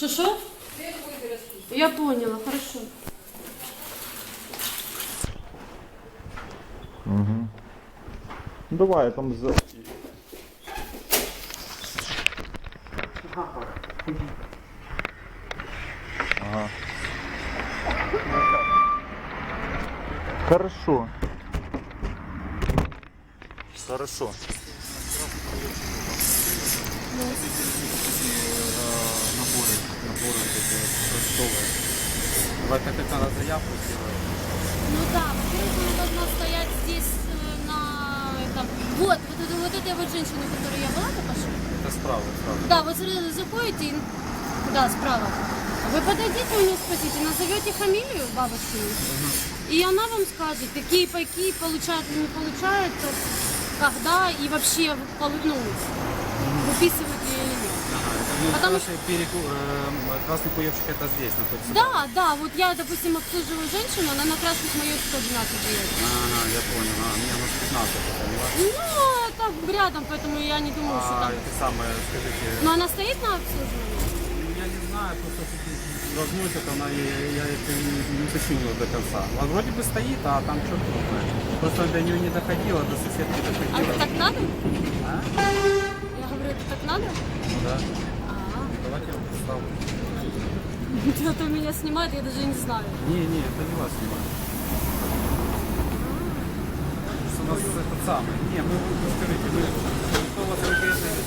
Что, что? Я поняла, хорошо. Угу. Давай, я там за. Ага. Хорошо. Хорошо. Давай так как надо заявку сделать. Ну да, во-первых, она должна стоять здесь э, на этом. Вот, вот, это, вот этой вот женщины, у которой я была только что. Это справа, справа. Да, вот сразу заходите и... Да, справа. Вы подойдите у нее спросите, назовете фамилию бабушкину, и она вам скажет, какие пайки получают или не получают, когда и вообще полу- ну, выписывают ли или нет. Это, Потому красный, переку- э, красный куевчик это здесь находится. Да, да, вот я, допустим, обслуживаю женщину, она на красных моей 112 живет. Ага, я понял. А, мне у нас 15, это поняла? Ну, это рядом, поэтому я не думаю, что А, там. это самое, скажите, Но она стоит на обслуживании? ну, я не знаю, просто разносит она, я, я это не, не уточнил до конца. А вроде бы стоит, а там его знает. Просто до нее не доходило, до соседки А это доходило. так надо? А? Я говорю, это так надо? Ну да. А, представлю. кто-то меня снимает, я даже не знаю. Не, не, это не вас снимаю. Просто у нас этот самый. Не, мы, вы скажите, вы, кто у вас конкретное